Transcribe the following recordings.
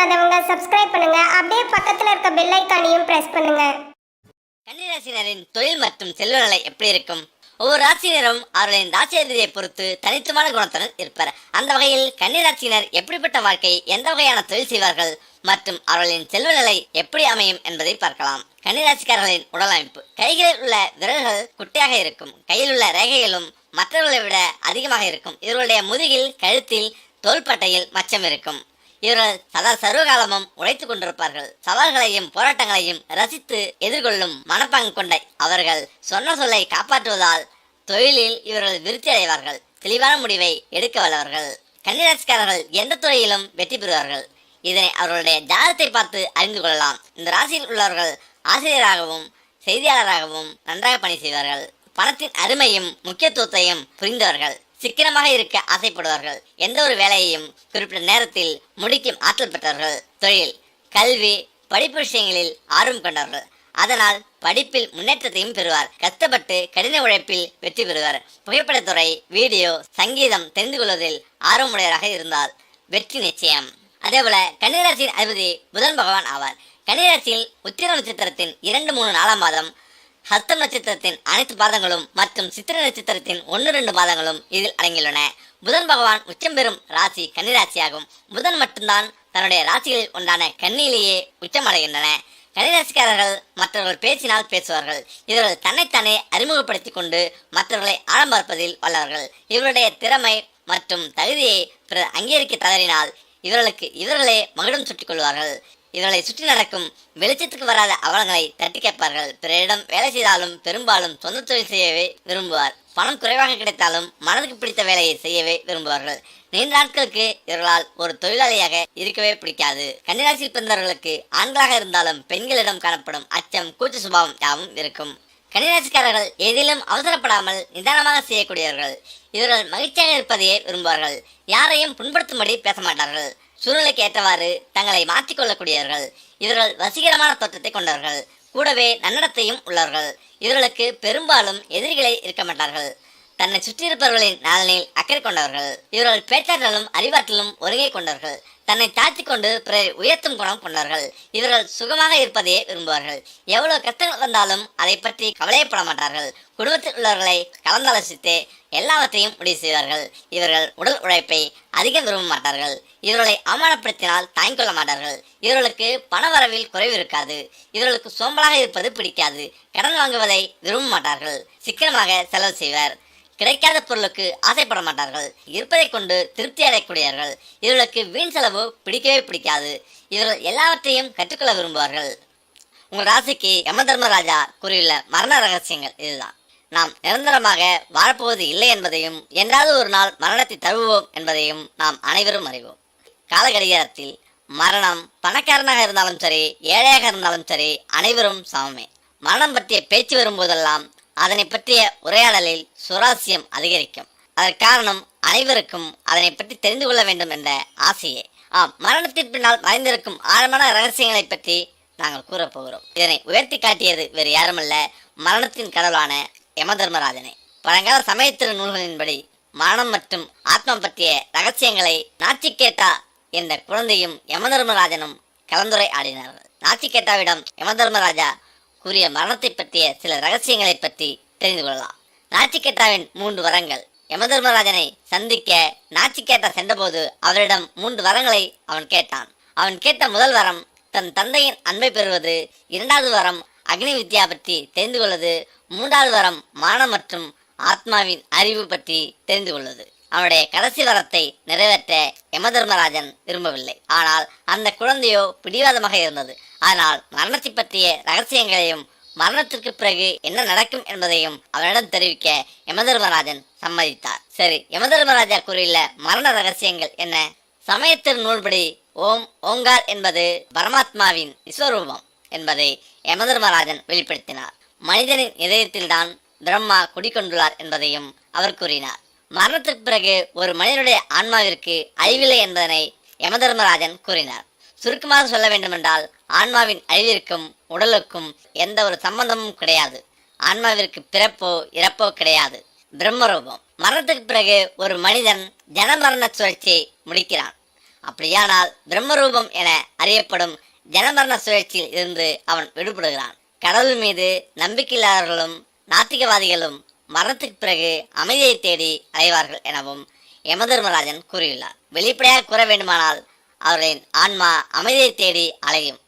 பண்ணாதவங்க சப்ஸ்கிரைப் பண்ணுங்க. அப்படியே பக்கத்துல இருக்க பெல் ஐக்கானையும் பிரஸ் பண்ணுங்க. கன்னிராசினரின் தொழில் மற்றும் செல்வ நிலை எப்படி இருக்கும்? ஒவ்வொரு ராசியினரும் அவர்களின் ராசி பொறுத்து தனித்துவமான குணத்துடன் இருப்பர். அந்த வகையில் கன்னிராசினர் எப்படிப்பட்ட வாழ்க்கை எந்த வகையான தொழில் செய்வார்கள் மற்றும் அவர்களின் செல்வ நிலை எப்படி அமையும் என்பதை பார்க்கலாம். கன்னிராசிக்காரர்களின் உடலமைப்பு. கைகளில் உள்ள விரல்கள் குட்டையாக இருக்கும். கையில் உள்ள ரேகைகளும் மற்றவர்களை விட அதிகமாக இருக்கும். இவர்களுடைய முதுகில் கழுத்தில் தோள்பட்டையில் மச்சம் இருக்கும். இவர்கள் சதா சர்வகாலமும் உழைத்துக் கொண்டிருப்பார்கள். சவால்களையும் போராட்டங்களையும் ரசித்து எதிர்கொள்ளும் மனப்பாங்கு கொண்ட அவர்கள் சொன்ன சொல்லை காப்பாற்றுவதால் தொழிலில் இவர்கள் விருத்தி அடைவார்கள். தெளிவான முடிவை எடுக்க வல்லவர்கள். கன்னிராசிக்காரர்கள் எந்த துறையிலும் வெற்றி பெறுவார்கள். இதனை அவர்களுடைய ஜாதகத்தை பார்த்து அறிந்து கொள்ளலாம். இந்த ராசியில் உள்ளவர்கள் ஆசிரியராகவும் செய்தியாளராகவும் நன்றாக பணி செய்வார்கள். பணத்தின் அருமையும் முக்கியத்துவத்தையும் புரிந்தவர்கள். சிக்கனமாக இருக்க ஆசைப்படுவார்கள். எந்த ஒரு வேலையையும் குறிப்பிட்ட நேரத்தில் முடிக்கும் ஆற்றல் பெற்றவர்கள். தொழில் கல்வி படிப்பு விஷயங்களில் ஆர்வம் கொண்டவர்கள். அதனால் படிப்பில் முன்னேற்றத்தையும் பெறுவார். கஷ்டப்பட்டு கடின உழைப்பில் வெற்றி பெறுவார். புகைப்படத்துறை வீடியோ சங்கீதம் தெரிந்து கொள்வதில் ஆர்வமுடையவராக இருந்தால் வெற்றி நிச்சயம். அதேபோல கன்னிராசியின் அதிபதி புதன் பகவான் ஆவார். கன்னிராசியில் உத்திர நட்சத்திரத்தின் இரண்டு மூணு நாலாம் மாதம் ஹஸ்த நட்சத்திரத்தின் அனைத்து பாதங்களும் மற்றும் சித்திர நட்சத்திரத்தின் ஒன்று ரெண்டு பாதங்களும் இதில் அடங்கியுள்ளன. புதன் பகவான் உச்சம் பெறும் ராசி கன்னிராசியாகும் புதன் மட்டும்தான் தன்னுடைய ராசிகளில் ஒன்றான உச்சம் அடைகின்றன. கன்னிராசிக்காரர்கள் மற்றவர்கள் பேசினால் பேசுவார்கள். இவர்கள் தன்னைத்தானே அறிமுகப்படுத்திக் கொண்டு மற்றவர்களை ஆழம் பார்ப்பதில் வல்லவர்கள். இவருடைய திறமை மற்றும் தகுதியை பிறர் அங்கீகரிக்க தவறினால் இவர்களுக்கு இவர்களே மகுடம் சுட்டிக் கொள்வார்கள். இவர்களை சுற்றி நடக்கும் வெளிச்சத்துக்கு வராத அவலங்களை தட்டி கேட்பார்கள். பிறரிடம் வேலை செய்தாலும் பெரும்பாலும் சொந்த தொழில் செய்யவே விரும்புவார். பணம் குறைவாக கிடைத்தாலும் மனதுக்கு பிடித்த வேலையை செய்யவே விரும்புவார்கள். நீண்ட நாட்களுக்கு இவர்களால் ஒரு தொழிலாளியாக இருக்கவே பிடிக்காது. கன்னிராசியில் பிறந்தவர்களுக்கு ஆண்களாக இருந்தாலும் பெண்களிடம் காணப்படும் அச்சம் கூச்ச சுபாவம் யாவும் இருக்கும். கன்னிராசிக்காரர்கள் எதிலும் அவசரப்படாமல் நிதானமாக செய்யக்கூடியவர்கள். இவர்கள் மகிழ்ச்சியாக இருப்பதையே விரும்புவார்கள். யாரையும் புண்படுத்தும்படி பேச மாட்டார்கள். சூழ்நிலைக்கு ஏற்றவாறு தங்களை மாற்றிக்கொள்ளக்கூடியவர்கள். இவர்கள் வசீகரமான தோற்றத்தை கொண்டவர்கள். கூடவே நன்னடத்தையும் உள்ளவர்கள். இவர்களுக்கு பெரும்பாலும் எதிரிகளை இருக்க மாட்டார்கள். தன்னை சுற்றியிருப்பவர்களின் நலனில் அக்கறை கொண்டவர்கள். இவர்கள் பேச்சாற்றலும் அறிவாற்றலும் ஒருங்கே கொண்டவர்கள். தன்னை தாழ்த்தி கொண்டு பிறரை உயர்த்தும் குணம் கொண்டவர்கள். இவர்கள் சுகமாக இருப்பதையே விரும்புவார்கள். எவ்வளவு கஷ்டங்கள் வந்தாலும் அதை பற்றி கவலையப்பட மாட்டார்கள். குடும்பத்தில் உள்ளவர்களை கலந்தாலோசித்து எல்லாவற்றையும் முடிவு செய்வார்கள் இவர்கள் உடல் உழைப்பை அதிகம் விரும்ப மாட்டார்கள். இவர்களை அவமானப்படுத்தினால் தாங்கிக் கொள்ள மாட்டார்கள். இவர்களுக்கு பண வரவில் குறைவு இருக்காது. இவர்களுக்கு சோம்பலாக இருப்பது பிடிக்காது. கடன் வாங்குவதை விரும்ப மாட்டார்கள். சிக்கனமாக செலவு செய்வர். கிடைக்காத பொருளுக்கு ஆசைப்பட மாட்டார்கள். இருப்பதை கொண்டு திருப்தி அடையக்கூடியவர்கள். இவர்களுக்கு வீண் செலவு பிடிக்கவே பிடிக்காது. இவர்கள் எல்லாவற்றையும் கற்றுக்கொள்ள விரும்புவார்கள். உங்கள் ராசிக்கு யம தர்மராஜா கூறியுள்ள மரண ரகசியங்கள் இதுதான். நாம் நிரந்தரமாக வாழப்போவது இல்லை என்பதையும் என்றாவது ஒரு நாள் மரணத்தை தழுவோம் என்பதையும் நாம் அனைவரும் அறிவோம். காலகடிகாரத்தில் மரணம் பணக்காரனாக இருந்தாலும் சரி ஏழையாக இருந்தாலும் சரி அனைவரும் சமமே. மரணம் பற்றிய பேச்சு வரும்போதெல்லாம் அதனை பற்றிய உரையாடலில் சுராசியம் அதிகரிக்கும். அதற்கு காரணம் அனைவருக்கும் அதனை பற்றி தெரிந்து கொள்ள வேண்டும் என்ற ஆசையே. ஆம் மரணத்தின் பின்னால் மறைந்திருக்கும் ஆழமான ரகசியங்களை பற்றி நாங்கள் கூறப்போகிறோம் இதனை உயர்த்தி காட்டியது வேறு யாருமல்ல மரணத்தின் கடவுளான யமதர்மராஜனே. பழங்கால சமயத்திரு நூல்களின்படி மரணம் மற்றும் ஆத்மா பற்றிய ரகசியங்களை நாச்சிகேட்டா என்ற குழந்தையும் யமதர்மராஜனும் கலந்துரை ஆடினார்கள் நாச்சிகேட்டாவிடம் யமதர்மராஜா கூறிய மரணத்தை பற்றிய சில ரகசியங்களை பற்றி தெரிந்து கொள்ளலாம். நாச்சிகேட்டாவின் மூன்று வரங்கள். யமதர்மராஜனை சந்திக்க நாச்சிகேட்டா சென்றபோது அவரிடம் மூன்று வரங்களை அவன் கேட்டான். அவன் கேட்ட முதல் வரம் தன் தந்தையின் அன்பை பெறுவது இரண்டாவது வரம் அக்னி வித்யா பற்றி தெரிந்து கொள்வது மூன்றாவது வரம் மரணம் மற்றும் ஆத்மாவின் அறிவு பற்றி தெரிந்து கொள்வது. அவனுடைய கடைசி வரத்தை நிறைவேற்ற யமதர்மராஜன் விரும்பவில்லை. ஆனால் அந்த குழந்தையோ பிடிவாதமாக இருந்தது. ஆனால் மரணத்தை பற்றிய ரகசியங்களையும் மரணத்திற்கு பிறகு என்ன நடக்கும் என்பதையும் அவனிடம் தெரிவிக்க யமதர்மராஜன் சம்மதித்தார். சரி யமதர்மராஜா கூறியுள்ள மரண ரகசியங்கள் என்ன? சமயத்தின் நூல்படி ஓம் ஓங்கார் என்பது பரமாத்மாவின் விஸ்வரூபம் என்பதை யமதர்மராஜன் வெளிப்படுத்தினார். மனிதனின் இதயத்தில்தான் பிரம்மா குடிக்கொண்டுள்ளார் என்பதையும் அவர் கூறினார். மரணத்திற்கு பிறகு ஒரு மனிதனுடைய ஆன்மாவிற்கு அழிவில்லை என்பதனை யமதர்மராஜன் கூறினார். சுருக்கமாக சொல்ல வேண்டுமென்றால் ஆன்மாவின் அழிவிற்கும் உடலுக்கும் எந்த ஒரு சம்பந்தமும் கிடையாது. ஆன்மாவிற்கு பிறப்போ இறப்போ கிடையாது. பிரம்மரூபம். மரணத்துக்கு பிறகு ஒரு மனிதன் ஜனமரண சுழற்சியை முடிக்கிறான். அப்படியானால் பிரம்மரூபம் என அறியப்படும் ஜனமரண சுழற்சியில் இருந்து அவன் விடுபடுகிறான். கடவுள் மீது நம்பிக்கையில்லாதவர்களும் நாத்திகவாதிகளும் மரணத்துக்கு பிறகு அமைதியை தேடி அலைவார்கள் எனவும் யமதர்மராஜன் கூறியுள்ளார். வெளிப்படையாக கூற வேண்டுமானால் அவர்களின் ஆன்மா அமைதியை தேடி அலையும்.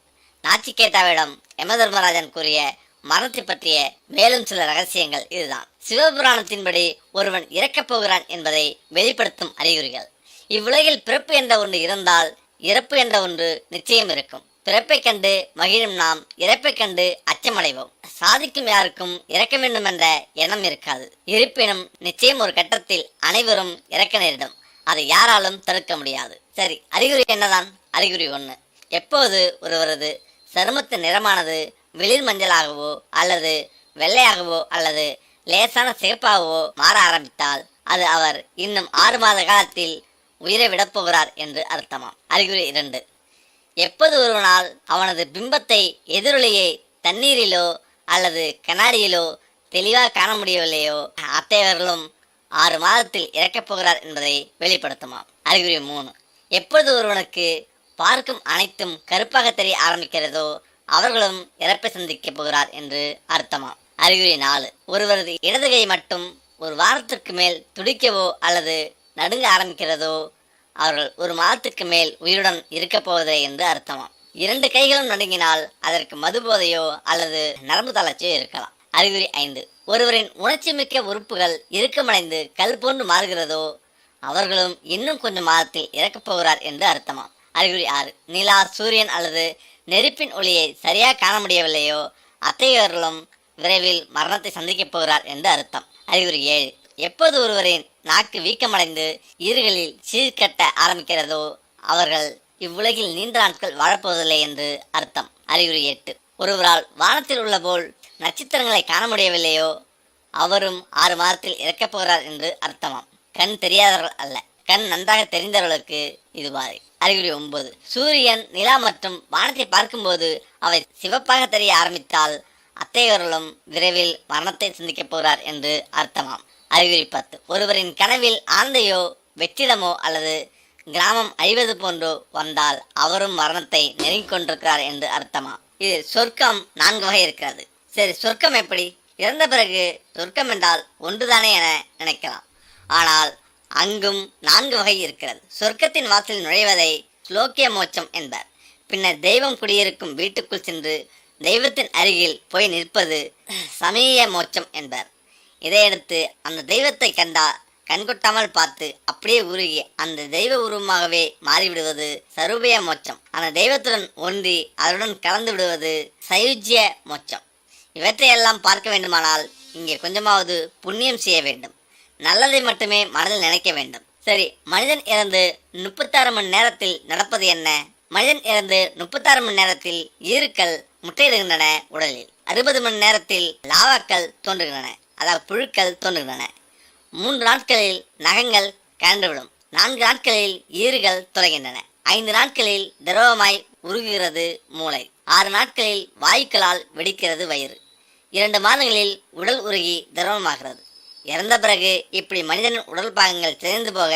நாச்சிகேட்டாவிடம் யமதர்மராஜன் கூறிய மரணத்தை பற்றிய மேலும் சில ரகசியங்கள் இதுதான். சிவபுராணத்தின்படி ஒருவன் இறக்கப் போகிறான் என்பதை வெளிப்படுத்தும் அறிகுறிகள். இவ்வுலகில் பிறப்பு என்ற ஒன்று இருந்தால் இறப்பு என்ற ஒன்று நிச்சயம் இருக்கும். பிறப்பைக் கண்டு மகிழும் நாம் இறப்பைக் கண்டு அச்சமடைவோம். சாதிக்கும் யாருக்கும் இறக்க வேண்டும் என்ற எண்ணம் இருக்காது. இருப்பினும் நிச்சயம் ஒரு கட்டத்தில் அனைவரும் இறக்க நேரிடும். அதை யாராலும் தடுக்க முடியாது. சரி அறிகுறி என்னதான்? அறிகுறி ஒன்று எப்போது ஒருவரது சருமத்து நிறமானது வெளிர் மஞ்சளாகவோ அல்லது வெள்ளையாகவோ அல்லது லேசான சிகப்பாகவோ மாற ஆரம்பித்தால் அது அவர் இன்னும் ஆறு மாத காலத்தில் உயிரை விடப்போகிறார் என்று அர்த்தமாம். அறிகுறி இரண்டு. எப்போது ஒருவனால் அவனது பிம்பத்தை எதிரொலியை தண்ணீரிலோ அல்லது கண்ணாடியிலோ தெளிவாக காண முடியவில்லையோ அத்தகையவர்களும் ஆறு மாதத்தில் இறக்கப் போகிறார் என்பதை வெளிப்படுத்துமாம். அறிகுறி மூணு. எப்பொழுது ஒருவனுக்கு பார்க்கும் அனைத்தும் கருப்பாக தெரிய ஆரம்பிக்கிறதோ அவர்களும் இறப்பை சந்திக்கப் போகிறார் என்று அர்த்தமாம். அறிகுறி நாலு. ஒருவரது இடதுகை மட்டும் ஒரு வாரத்திற்கு மேல் துடிக்கவோ அல்லது நடுங்க ஆரம்பிக்கிறதோ அவர்கள் ஒரு மாதத்துக்கு மேல் உயிருடன் இருக்கப் போவதே என்று அர்த்தமாம் இரண்டு கைகளும் நடுங்கினால் அதற்கு மது போதையோ அல்லது நரம்பு தளர்ச்சியோ இருக்கலாம். அறிகுறி ஐந்து. ஒருவரின் உணர்ச்சி மிக்க உறுப்புகள் இறுக்கமடைந்து கல் போன்று மாறுகிறதோ அவர்களும் இன்னும் கொஞ்சம் மாதத்தில் இறக்கப் போகிறார் என்று அர்த்தமாம் அறிகுறி ஆறு. நிலா சூரியன் அல்லது நெருப்பின் ஒளியை சரியாக காண முடியவில்லையோ அத்தகையவர்களும் விரைவில் மரணத்தை சந்திக்கப் போகிறார் என்று அர்த்தம். அறிகுறி ஏழு. எப்போது ஒருவரின் நாக்கு வீக்கமடைந்து ஈறுகளில் சீர்கட்ட ஆரம்பிக்கிறதோ அவர்கள் இவ்வுலகில் நீண்ட நாட்கள் வாழப்போவதில்லை என்று அர்த்தம். அறிகுறி எட்டு. ஒருவரால் வானத்தில் உள்ள போல் நட்சத்திரங்களை காண முடியவில்லையோ அவரும் ஆறு மாதத்தில் இறக்கப் போகிறார் என்று அர்த்தமாம். கண் தெரியாதவர்கள் அல்ல. கண் நன்றாக தெரிந்தவர்களுக்கு இது மாதிரி அறிகுறி ஒன்பது. சூரியன் நிலா மற்றும் வானத்தை பார்க்கும்போது அவை சிவப்பாக தெரிய ஆரம்பித்தால் அத்தையவர்களும் விரைவில் மரணத்தை சிந்திக்கப் போகிறார் என்று அர்த்தமாம். அறிகுறி பத்து. ஒருவரின் கனவில் ஆந்தையோ வெற்றிடமோ அல்லது கிராமம் அழிவது போன்றோ வந்தால் அவரும் மரணத்தை நெருங்கிக் கொண்டிருக்கிறார் என்று அர்த்தமா? இது சொர்க்கம் நான்கு வகை இருக்கிறது. சரி சொர்க்கம் எப்படி? இறந்த பிறகு சொர்க்கம் என்றால் ஒன்றுதானே என நினைக்கலாம். ஆனால் அங்கும் நான்கு வகை இருக்கிறது. சொர்க்கத்தின் வாசலில் நுழைவதை ஸ்லோக்கிய மோட்சம் என்பர். பின்னர் தெய்வம் குடியிருக்கும் வீட்டுக்குள் சென்று தெய்வத்தின் அருகில் போய் நிற்பது சமீய மோட்சம் என்பர். இதையடுத்து அந்த தெய்வத்தை கண்டா கண்கொட்டாமல் பார்த்து அப்படியே உருகி அந்த தெய்வ உருவமாகவே மாறிவிடுவது சருபய மோட்சம். அந்த தெய்வத்துடன் ஒன்றி அதனுடன் கலந்து விடுவது சயுஜ்ய மோட்சம். இவற்றையெல்லாம் பார்க்க வேண்டுமானால் இங்கே கொஞ்சமாவது புண்ணியம் செய்ய வேண்டும். நல்லதை மட்டுமே மனதில் நினைக்க வேண்டும். சரி மனிதன் இறந்து முப்பத்தாறு மணி நேரத்தில் நடப்பது என்ன? மனிதன் இறந்து முப்பத்தாறு மணி நேரத்தில் ஈருக்கள் முட்டையிடுகின்றன உடலில். அறுபது மணி நேரத்தில் லாவாக்கள் தோன்றுகின்றன. அதாவது புழுக்கள் தோன்றுகின்றன. மூன்று நாட்களில் நகங்கள் கலண்டுவிடும் நான்கு நாட்களில் ஈறுகள் தொலைகின்றன ஐந்து நாட்களில் திரவமாய் உருகுகிறது மூளை. ஆறு நாட்களில் வாயுக்களால் வெடிக்கிறது வயிறு. இரண்டு மாதங்களில் உடல் உருகி திரவமாகிறது. இறந்த பிறகு இப்படி மனிதனின் உடல் பாகங்கள் சிதைந்து போக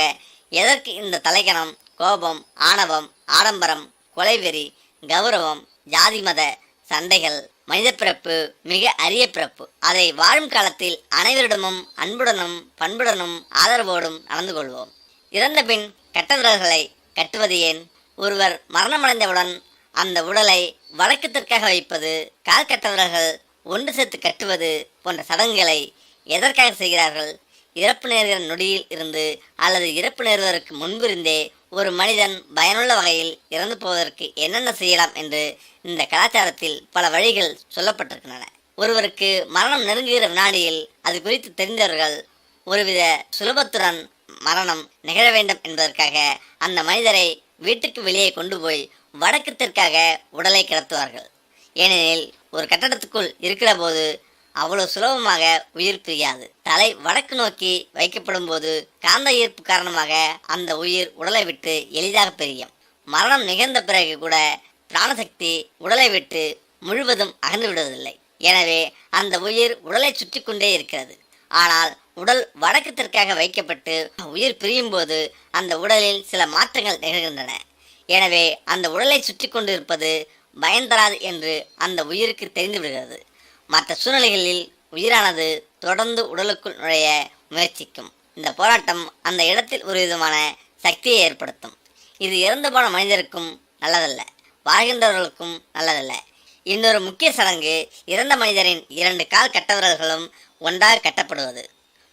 எதற்கு இந்த தலைக்கணம்? கோபம் ஆணவம் ஆடம்பரம் கொலைவெறி கௌரவம் ஜாதி மத சண்டைகள் மனித பிறப்பு மிக அரிய பிறப்பு. அதை வாழும் காலத்தில் அனைவரிடமும் அன்புடனும் பண்புடனும் ஆதரவோடும் நடந்து கொள்வோம். இறந்த பின் கெட்ட விரல்களை கட்டுவது ஏன்? ஒருவர் மரணமடைந்தவுடன் அந்த உடலை வழக்கத்திற்காக வைப்பது கால் கட்டவர்கள் ஒன்று சேர்த்து கட்டுவது போன்ற சடங்குகளை எதற்காக செய்கிறார்கள்? இறப்பு நேர்கிற நொடியில் இருந்து அல்லது இறப்பு நேர்வதற்கு முன்பிருந்தே ஒரு மனிதன் பயனுள்ள வகையில் இறந்து போவதற்கு என்னென்ன செய்யலாம் என்று இந்த கலாச்சாரத்தில் பல வழிகள் சொல்லப்பட்டிருக்கின்றன. ஒருவருக்கு மரணம் நெருங்குகிற வினாடியில் அது குறித்து தெரிந்தவர்கள் ஒருவித சுலபத்துடன் மரணம் நிகழ வேண்டும் என்பதற்காக அந்த மனிதரை வீட்டுக்கு வெளியே கொண்டு போய் வடக்கு தெற்காக உடலை கிடத்துவார்கள். ஏனெனில் ஒரு கட்டடத்துக்குள் இருக்கிற போது அவ்வளவு சுலபமாக உயிர் பிரியாது. தலை வடக்கு நோக்கி வைக்கப்படும் போது காந்த ஈர்ப்பு காரணமாக அந்த உயிர் உடலை விட்டு எளிதாக பிரியும். மரணம் நிகழ்ந்த பிறகு கூட பிராணசக்தி உடலை விட்டு முழுவதும் அகன்று விடுவதில்லை. எனவே அந்த உயிர் உடலை சுற்றி கொண்டே இருக்கிறது. ஆனால் உடல் வடக்கத்திற்காக வைக்கப்பட்டு உயிர் பிரியும் போது அந்த உடலில் சில மாற்றங்கள் நிகழ்கின்றன. எனவே அந்த உடலை சுற்றி கொண்டு இருப்பது பயந்தராது என்று அந்த உயிருக்கு தெரிந்து விடுகிறது. மற்ற சூழ்நிலைகளில் உயிரானது தொடர்ந்து உடலுக்குள் நுழைய முயற்சிக்கும். இந்த போராட்டம் அந்த இடத்தில் ஒரு விதமான சக்தியை ஏற்படுத்தும். இது இறந்து போன மனிதருக்கும் நல்லதல்ல வாழ்கின்றவர்களுக்கும் நல்லதல்ல. இன்னொரு முக்கிய சடங்கு இறந்த மனிதரின் இரண்டு கால் கட்டவர்களும் ஒன்றாக கட்டப்படுவது.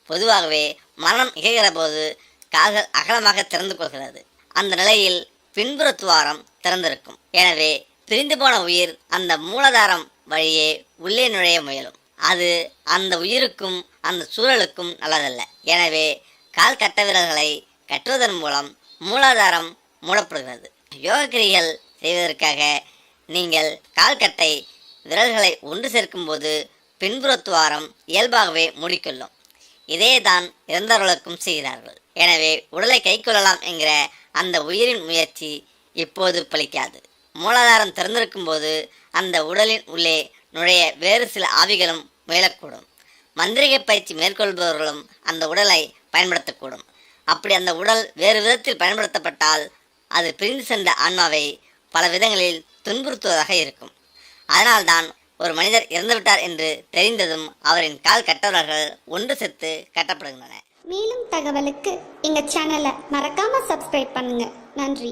பொதுவாகவே மரணம் இகழ்கிற போது கால்கள் அகலமாக திறந்து கொள்கிறது. அந்த நிலையில் பின்புற துவாரம் திறந்திருக்கும். எனவே பிரிந்து போன உயிர் அந்த மூலதாரம் வழியே உள்ளே நுழைய முயலும். அது அந்த உயிருக்கும் அந்த சூழலுக்கும் நல்லதல்ல. எனவே கால் கட்ட விரல்களை கட்டுவதன் மூலம் மூலாதாரம் மூடப்படுகிறது. யோகக்கிரிகள் செய்வதற்காக நீங்கள் கால்கட்டை விரல்களை ஒன்று சேர்க்கும்போது பின்புற துவாரம் இயல்பாகவே மூடிக்கொள்ளும். இதே தான் இறந்தவர்களுக்கும் செய்கிறார்கள். எனவே உடலை கைக்கொள்ளலாம் என்கிற அந்த உயிரின் முயற்சி இப்போது பலிக்காது. மூலாதாரம் திறந்திருக்கும் போது அந்த உடலின் உள்ளே நுழைய வேறு சில ஆவிகளும் முயலக்கூடும் மந்திரிக பயிற்சி மேற்கொள்பவர்களும் அந்த உடலை பயன்படுத்தக்கூடும். அப்படி அந்த உடல் வேறு விதத்தில் பயன்படுத்தப்பட்டால் அது பிரிந்து சென்ற ஆன்மாவை பல விதங்களில் துன்புறுத்துவதாக இருக்கும். அதனால்தான் ஒரு மனிதர் இறந்துவிட்டார் என்று தெரிந்ததும் அவரின் கால் கட்டவர்கள் ஒன்று செத்து கட்டப்படுகின்றன மேலும் தகவலுக்கு எங்க சேனலை மறக்காம சப்ஸ்கிரைப் பண்ணுங்க. நன்றி.